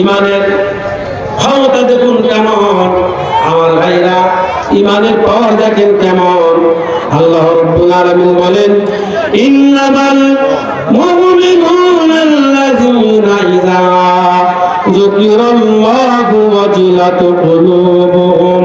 ইমানের ক্ষমতা দেখুন কেমন? আমার ভাইরা, ইমানের পাওয়ার দেখেন কেমন? আল্লাহ রাব্বুল আলামিন বলেন, ইন্নামাল মুমিনুনা আল্লাযীনা ইযা যুকিরাল্লাহু ওয়াজিলাত কুলুবুহুম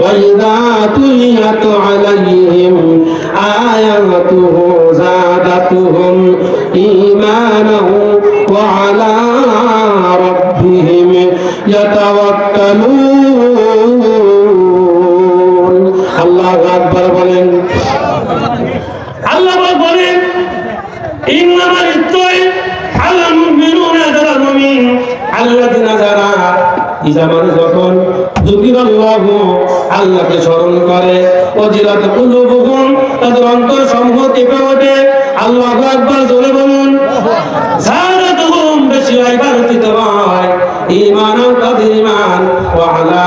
ওয়া ইযা তুলিয়াত আলাইহিম আয়াতুহু যাদাতুহুম ঈমানাও ওয়া আলা ইয়াতাওয়াক্কালুন। আল্লাহু আকবার বলেন। আল্লাহ বলেন ইন্নামাল ইত্তাই আল মুমিনুনা যারা মুমিন। আল্লাযিনা যারা ইজা মানে যখন যুকিরাল্লাহু আল্লাহকে স্মরণ করে ওজিলাত কুলুবুহুম তাদের অন্তর সমূহ কেঁপে ওঠে। আল্লাহু আকবার জোরে বলুন বেশি ইবাদত হয় ঈমানান তাদের ঈমান ওয়া আলা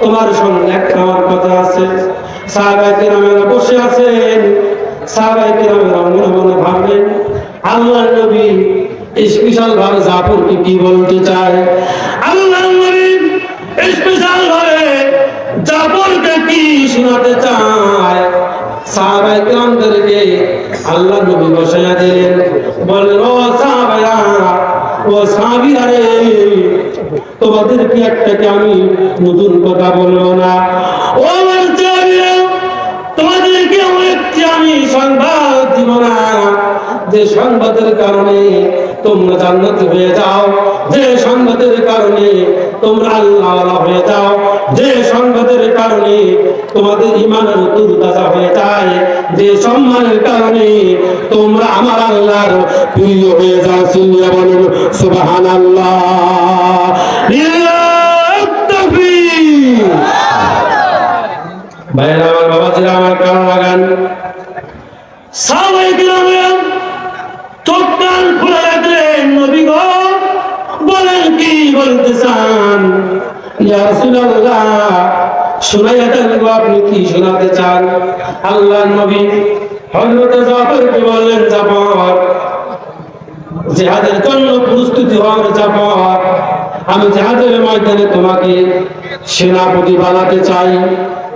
তোমার সঙ্গে একটা আমার কথা আছে। সাহাবাই কেরামেরা বসে আছেন। সাহাবাই কেরামেরা মনে মনে ভাবলেন আল্লাহ নবী স্পেশাল ভাবে জাফরকে কি বলতে চায়? আল্লাহ নবী স্পেশাল ভাবে জাফরকে কি শোনাতে চায়? সাহাবাই কেরামদেরকে আল্লাহ নবী বসাইয়া দিলেন। বললেন, ও সাহাবায়া, ও সাহাবিরা রে তোমাদের কি একটাকে আমি নতুন কথা বলব না। ও আমার তোমাদেরকে আমি সংবাদ দিব না। যে সংবাদের কারণে তোমরা হয়ে যাও, যে সংবাদের কারণে তোমরা আল্লাহ হয়ে যাও, যে সংবাদের কারণে তোমাদের ইমানের দুর্দশা হয়ে যায়, যে সম্মানের কারণে তোমরা আমার আল্লাহর প্রিয় হয়ে যাও। সিল্লা বলুন লিল্লাহ ভাইরা আমার বাবাজিরা, আমার কারণ লাগান সাহাবাই নবী গো। চান? ইয়া রাসূলুল্লাহ, শুনাইয়া দেন গো, আপনি চান? আল্লাহ নবী হযরত জাফরকে বললেন, জাফর, জিহাদের জন্য প্রস্তুতি হওয়ার জাফর। আমি জিহাদের ময়দানে তোমাকে সেনাপতি বানাতে চাই।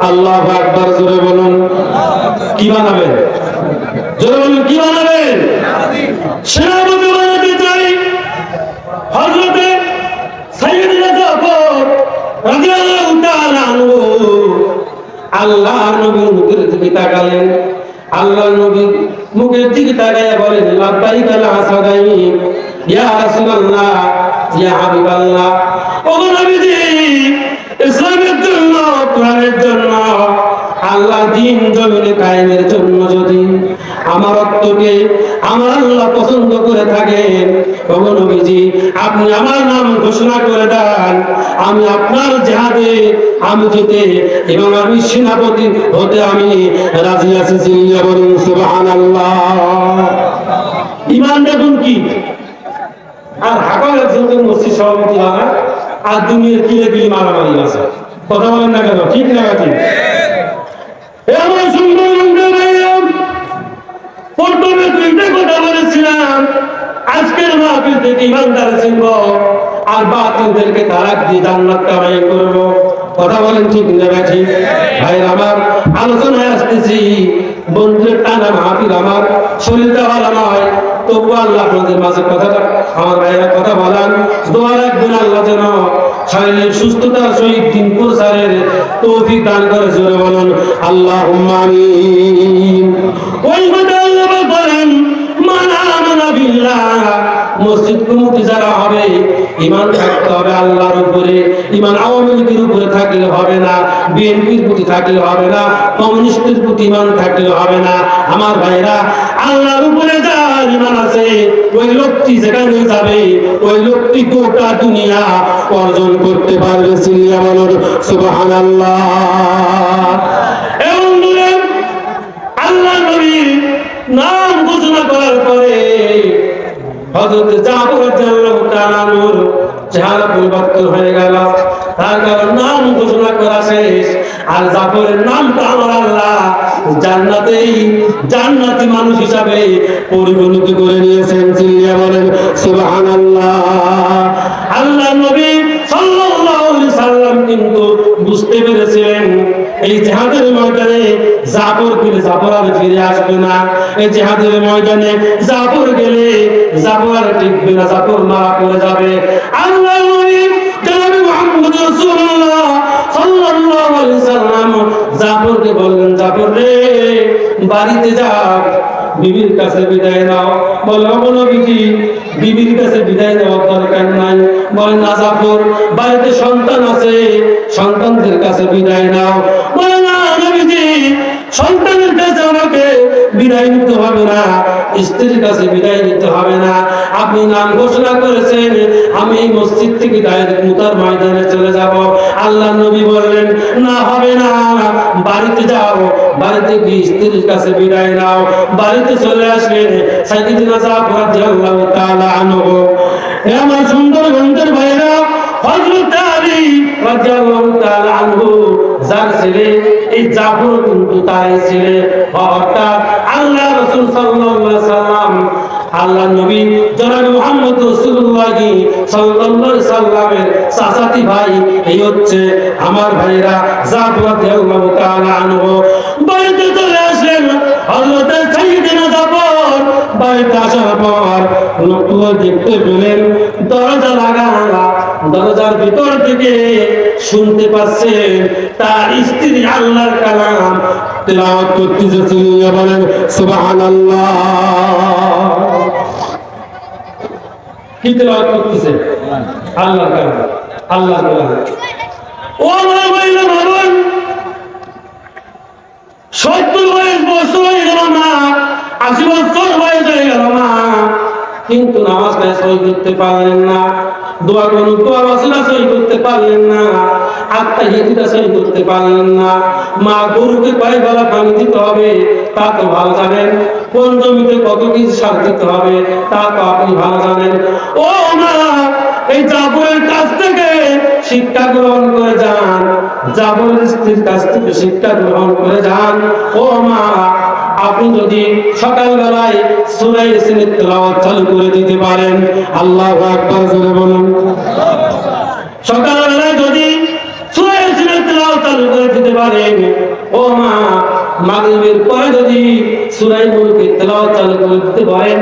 আল্লাহ আকবার, জোরে বলুন। কি বানাবেন? জোরে বলুন, কি বানাবেন? সেনাপতি বানাতে চাই। আনহু। আল্লাহ নবীর মুখের দিকে তাকালেন। আল্লাহ নবী মুখের দিকে তাকাইয়া বলেন, লাব্বাইক লা হাসাদাই ইয়া রাসূলুল্লাহ কায়েমের জন্য যদি আমার রক্তকে আমার আল্লাহ পছন্দ করে থাকেন ওগো আপনি আমার নাম ঘোষণা করে দেন, আমি আপনার জেহাদে আমি যেতে এবং আমি সেনাপতি হতে আমি রাজি আছি বলুন, সুবহানাল্লাহ। ইমান দেখুন কি? আর হাকাল একজন মসজিদ সভাপতি হয় আর দুনিয়ার কিলে কিলে মারামারি আছে কথা বলেন না কেন? ঠিক না আমার আলোচনায় আসতেছি। বন্ধুদের টানা মাহফিল আমার শরীরটা ভালো নয়। তবু আল্লাহ আপনাদের মাঝে কথাটা আমার ভাইরা কথা বলান দোয়া রাখবেন আল্লাহ যেন সহিত তৌফিক দান করে, জোরে আল্লাহ ওই আল্লাহ বলেন মসজিদ কমিটি যারা হবে ইমান থাকতে হবে আল্লাহর উপরে ইমান আওয়ামী লীগের উপরে থাকলে হবে না, বিএনপির প্রতি থাকলে হবে না, কমিউনিস্টের প্রতি ইমান থাকলে হবে না। আমার ভাইরা, আল্লাহর উপরে যারা যার ইমান আছে, ওই লোকটি যেখানে যাবে, ওই লোকটি গোটা দুনিয়া অর্জন করতে পারবে সিনিয়া বলুন এবং আল্লাহ নাম ঘোষণা করার পরে হযরত জাফর রাদিয়াল্লাহু তাআলা চেহারা পরিবর্তন হয়ে গেল। তার কারণ নাম ঘোষণা করা শেষ। আর জাফরের নামটা আমার আল্লাহ জান্নাতেই জান্নাতি মানুষ হিসাবে পরিগণিত করে নিয়েছেন, চিল্লিয়া বলেন, সুবহানাল্লাহ। আল্লাহ নবী সাল্লাল্লাহু সাল্লাম কিন্তু বুঝতে পেরেছিলেন, এই জেহাদের ময়দানে জাফর গেলে জাফর আর ফিরে আসবে না। এই জেহাদের ময়দানে জাফর গেলে জাফর আর টিকবে না, জাফর মারা পড়ে যাবে। আল্লাহ সাল্লাল্লাহু আলাইহি সাল্লাম জাফরকে বললেন, জাফর রে, বাড়িতে বিবির কাছে বিদায় নাও। বলে বলো বিজি বিবির কাছে বিদায় নেওয়ার দরকার নাই। বলে, না জাফর, বাড়িতে সন্তান আছে, সন্তানদের কাছে বিদায় নাও। না নবীজি সন্তানের কাছে আমাকে বিদায় নিতে হবে না, স্ত্রীর কাছে বিদায় নিতে হবে না। আপনি নাম ঘোষণা করেছেন, আমি এই মসজিদ থেকে গায়ের মুতার ময়দানে চলে যাব। আল্লাহ নবী বললেন, না, হবে না। বাড়িতে যাও। বাড়িতে গিয়ে স্ত্রীর কাছে বিদায় নাও। বাড়িতে চলে আসলেন সাইদিনা জাফর রাদিয়াল্লাহু তাআলা আনহু। এ আমার সুন্দর গন্ধের ভাইরা হযরত আলী রাদিয়াল্লাহু তাআলা আনহু, যার ছেলে এই জাফর কিন্তু তার ছেলে অর্থাৎ আল্লাহ রাসূল সাল্লাল্লাহু আল্লাহ নবী জনাব মুহাম্মদ রাসূলুল্লাহ সাল্লাল্লাহু আলাইহি সাল্লামের ভাই এই হচ্ছে আমার ভাইরা জাফর রাদিয়াল্লাহু তাআলা আনহু। বাড়িতে চলে আসলেন হযরত সাইয়্যিদিনা জাফর। বাড়িতে আসার পর লোকগুলো দেখতে পেলেন, দরজা লাগা। দরজার ভিতর থেকে শুনতে পাচ্ছেন তার স্ত্রী আল্লাহর কালাম। তেলাওয়াত করতেছে চিল্লিয়ে বলেন কি তেলাওয়াত করতেছে? আল্লাহর কালাম আল্লাহর কালাম। ও আমার ভাইরা ভাবুন সত্তর বয়স বছর হয়ে গেল না আশি বছর বয়স হয়ে গেল না কিন্তু নামাজটা সই করতে পারেন না। দোয়া কোন দোয়া সই করতে পারলেন না আত্মা সই করতে পারলেন না। মা গরুকে কয় বেলা পানি দিতে হবে, তা তো ভালো জানেন। কোন জমিতে কত কিছু সার দিতে হবে, তা তো আপনি ভালো জানেন। ও মা, এই জাবরের কাছ থেকে শিক্ষা গ্রহণ করে যান। জাবরের স্ত্রীর কাছ থেকে শিক্ষা গ্রহণ করে যান। ও মা আপনি যদি সকালবেলায় সুরাই ইসলামের তেলাওয়াত চালু করে দিতে পারেন, আল্লাহ আকবার জোরে বলুন। সকালবেলায় যদি সুরাই ইসলামের তেলাওয়াত চালু করে দিতে পারেন, ও মা, মাগরিবের পরে যদি সুরাই মুলকের তেলাওয়াত চালু করে দিতে পারেন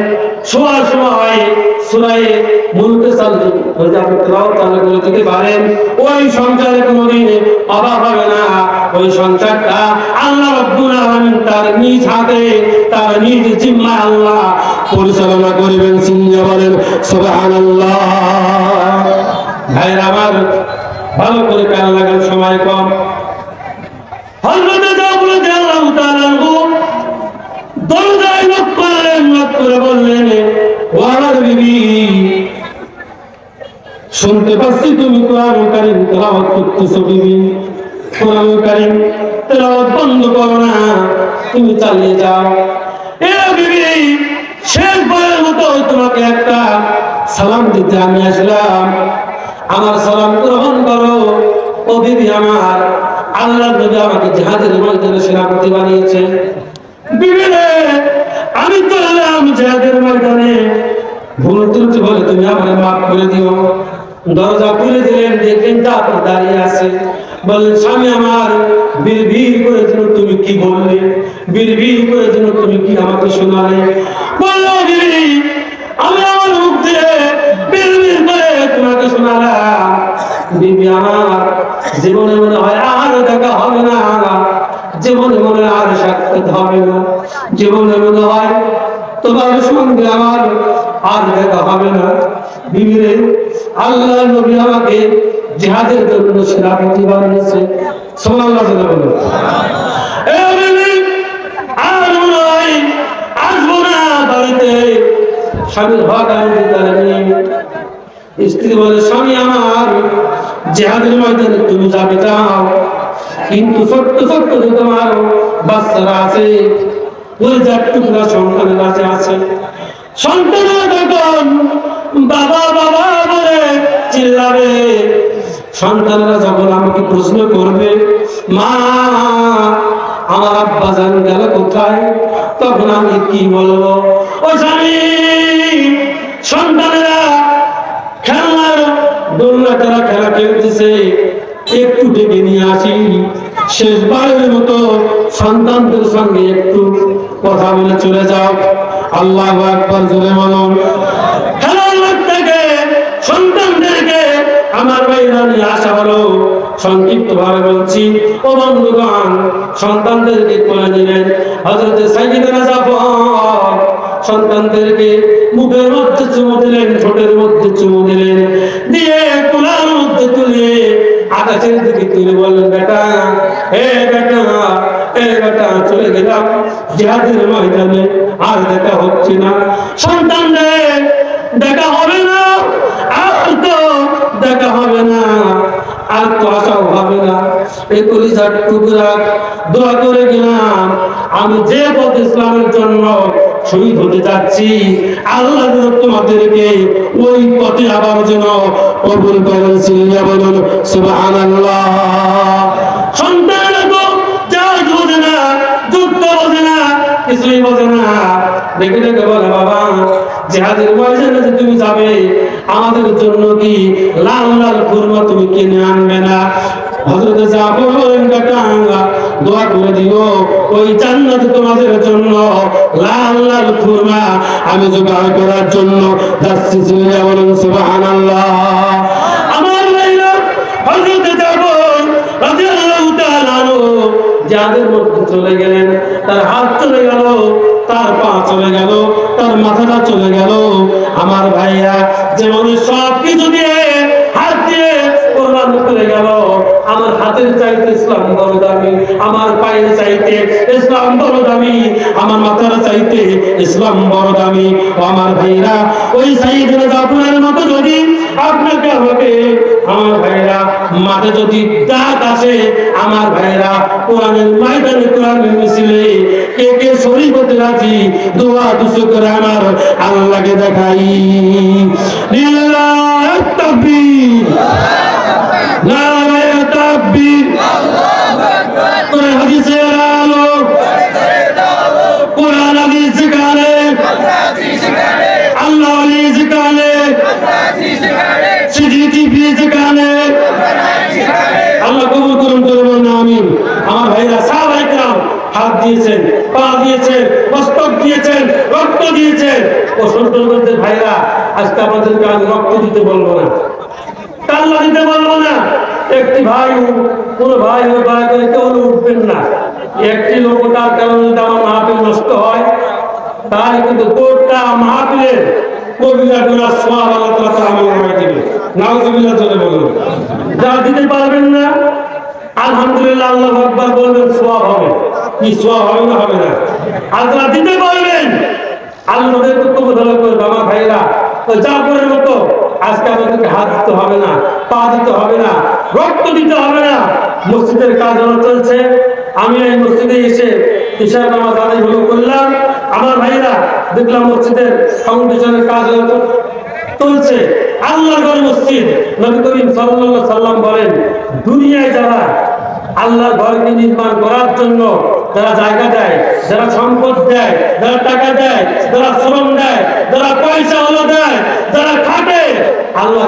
চালু করে আপনি করে দিতে পারেন, ওই কোনোদিন অভাব হবে না। ওই আল্লাহ রব্বুল আলামিন তার নিজ হাতে, তার নিজ জিম্মা আল্লাহ পরিচালনা করিবেন। সিনিয়া বলেন, সুবহানাল্লাহ। ভাইরা আমার ভালো করে কান লাগার সময় কম। হযরত জাবর রাদিয়াল্লাহু তাআলা আনহু দরজায় নক করলেন নক করে বললেন আমার শুনতে পাচ্ছি তুমি কোরআন কারীম বিবি কোরআন বন্ধ করো না, তুমি চালিয়ে যাও। গ্রহণ করো। ও আমার, আল্লাহ আমাকে জাহাজের ময়দানে সেনাপতি বানিয়েছে বিবি আমি চললাম জাহাজের ময়দানে। ভুল ত্রুটি বলে, তুমি আমার মাফ করে দিও। দরজা খুলে দিলেন, দেখলেন তারপর দাঁড়িয়ে আছে। বললেন, স্বামী আমার বীর বীর করে যেন তুমি কি বললে? বীর বীর করে যেন তুমি কি আমাকে শোনালে? বলল আমি আমার মুখ দিয়ে বীর করে তোমাকে শোনালাম। বিবি আমার, জীবনে মনে হয় আর দেখা হবে না। জীবনে মনে আর সাক্ষাৎ হবে না। জীবনে মনে হয়, তোমার সঙ্গে আমার আর দেখা হবে না। বিবিরে, আল্লাহ নবী আমাকে জিহাদের জন্য সেনাপতি বানিয়েছে। সুবহানাল্লাহ বলো আমি স্ত্রী বলে আমার তুমি কিন্তু তোমার বাচ্চারা আছে যার টুকরা সন্তানের কাছে আছে। সন্তানেরা যখন বাবা বাবা বলে, চিল্লাবে। সন্তানেরা যখন আমাকে প্রশ্ন করবে, মা, আমার আব্বা জান গেল কোথায়? তখন আমি কি বলব? ও স্বামী, সন্তানেরা খেলনার দোলনা তারা খেলা খেলতেছে, একটু ডেকে নিয়ে আসি। শেষবারের মতো সন্তানদের সঙ্গে একটু কথা বলে চলে যাও। আল্লাহ একবার জোরে খেলার সন্তানদেরকে আমার হলো সংক্ষিপ্ত ভাবে বলছি। সন্তানদেরকে জাফর সন্তানদেরকে মুখের মধ্যে দিলেন মধ্যে চুমু দিলেন। দিয়ে কোলার মধ্যে তুলে আকাশের দিকে তুলে বললেন বেটা হে বেটা, এ বেটা, চলে গেলাম জিহাদের ময়দানে। আর দেখা হচ্ছে না। সন্তানদের দেখা হবে না। আর তো দেখা হবে না। আর তো আশাও হবে না। এই কলিজার টুকরা, দোয়া করে গেলাম, আমি যে পথ ইসলামের জন্য শহীদ হতে যাচ্ছি, আল্লাহ তোমাদেরকে ওই পথে আবার যেন কবুল করেন সিল্লা বলুন, সুবহানাল্লাহ। সন্তানেরা তো জাহাজ বোঝে না যুদ্ধ বোঝে না, কিছুই বোঝে না। দেখে দেখে বলে, বাবা, জেহাদের ময়দানে যে তুমি যাবে, আমাদের জন্য কি লাল লাল খুরমা তুমি কিনে আনবে না? হযরত জাফর বলেন, বেটা, দোয়া করে দিও ওই জান্নাতে তোমাদের জন্য। লাল লাল আমি জোগাড় করার জন্য যাচ্ছি বলুন যাদের মধ্যে চলে গেলেন, তার হাত চলে গেল, তার পা চলে গেল, তার মাথাটা চলে গেল। আমার ভাইয়া যেমন সব কিছু দিয়ে আমার হাতের চাইতে ইসলাম বড় দামি, আমার পায়ের চাইতে ইসলাম বড় দামি, আমার মাথার চাইতে ইসলাম বড় দামি। আমার ভাইরা, ওই সাইদের জাফরের মতো যদি আপনাকে আমাকে আমার ভাইরা, মাঠে যদি দাঁত আসে, আমার ভাইরা, কোরআনের ময়দানে কোরআনের মিছিলে কে কে শরীর হতে রাজি, দোয়া দুশো করে আমার আল্লাহকে দেখাই। লিল্লাহ, তাকবীর। নারায়ে দিয়েছেন, পা দিয়েছেন, মস্তক দিয়েছেন, রক্ত দিয়েছেন। ও সন্তানদের ভাইরা, আজকে আমাদেরকে আমি রক্ত দিতে বলব না। দিতে বলব না। একটি ভাই, কোন ভাই ও দয়া করে কেউ উঠবেন না। একটি লোক তার কারণে যদি আমার মাহফিল নষ্ট হয়। তাহলে কিন্তু কোটটা মাহফিলের কবিরা গুলা আল্লাহ তার দিবে। নাউজুবিল্লাহ চলে বলুন। যারা দিতে পারবেন না, আলহামদুলিল্লাহ, আল্লাহ আকবার বলবেন সোয়াব হবে। হবে না হবে না। দিতে আমার ভাইরা তো আজকে হাত দিতে হবে না, পা দিতে হবে না, রক্ত দিতে হবে না। মসজিদের কাজ চলছে, আমি এই মসজিদে এসে ঈশার নামাজ আদায় হলো করলাম। আমার ভাইরা দেখলাম মসজিদের ফাউন্ডেশনের কাজ চলছে। আল্লাহর মসজিদ, নবী করিম সাল্লাম বলেন, দুনিয়ায় যারা আল্লাহর ঘরকে নির্মাণ করার জন্য যারা জায়গা দেয়, যারা সম্পদ দেয়, যারা টাকা দেয়, যারা শ্রম দেয়, যারা পয়সা হলো দেয়, যারা খাটে, আল্লাহ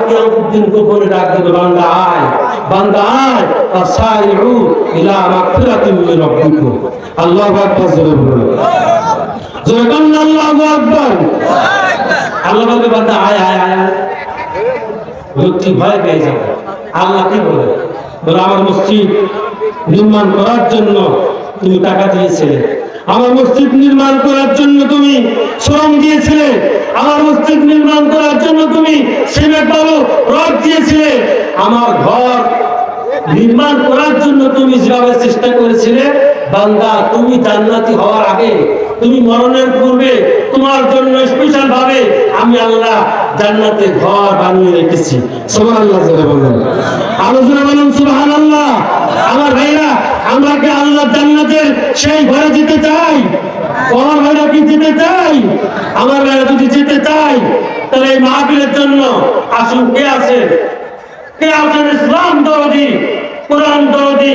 দিন গোপনে ডাক দেবে, বান্দা আয় বান্দা আয় আসাইউ ইলা মাগফিরাতিন মির রাব্বিকুম। আল্লাহু আকবার, জোরে বলুন। জোরে বলুন, আল্লাহু আকবার। আল্লাহ বলবে, বান্দা আয় আয় আয়। লোকটি ভয় পেয়ে যাবে। আল্লাহ কি বলে? বলে, আমার মসজিদ নির্মাণ করার জন্য তুমি টাকা দিয়েছিলে। আমার মসজিদ নির্মাণ করার জন্য তুমি শ্রম দিয়েছিলে। আমার মসজিদ নির্মাণ করার জন্য তুমি সিমেন্ট বালু রড দিয়েছিলে। আমার ঘর নির্মাণ করার জন্য তুমি যেভাবে চেষ্টা করেছিলে, বান্দা, তুমি জান্নাতি হওয়ার আগে, তুমি মরণের পূর্বে তোমার জন্য স্পেশাল ভাবে আমি আল্লাহ জান্নাতে ঘর বানিয়ে রেখেছি। সুবহানাল্লাহ, জোরে বলুন। আলোচনা বলুন, সুবহানাল্লাহ। আমার ভাইরা, আমরা কি আল্লাহ জান্নাতের সেই ঘরে যেতে চাই? আমার ভাইরা কি যেতে চাই? আমার ভাইরা যদি যেতে চাই, তাহলে এই মাহফিলের জন্য আসুন, কে আছে? আছেন ইসলাম দরদি, কোরআন দরদি,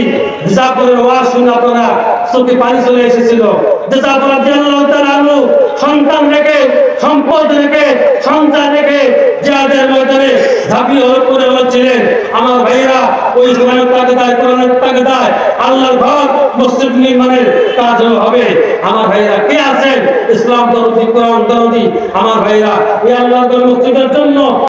জাফরের ওয়াজ শুনে আপনারা চোখে পানি চলে এসেছিল। যে জাফর রাদিয়াল্লাহু তাআলা আনহু, সন্তান রেখে, সম্পদ রেখে সন্তান রেখে জিহাদের ময়দানে ঝাঁপিয়ে হয়ে পড়ে হচ্ছিলেন আমার ভাইয়েরা, ওই সময় তাকে দায় কোরআনের তাকে দায় আল্লাহর ঘর মসজিদ নির্মাণের কাজ হবে। আমার ভাইয়েরা, কে আছেন? ইসলাম দরদি, কোরআন দরদি, আমার ভাইয়েরা, এই আল্লাহর মসজিদের জন্য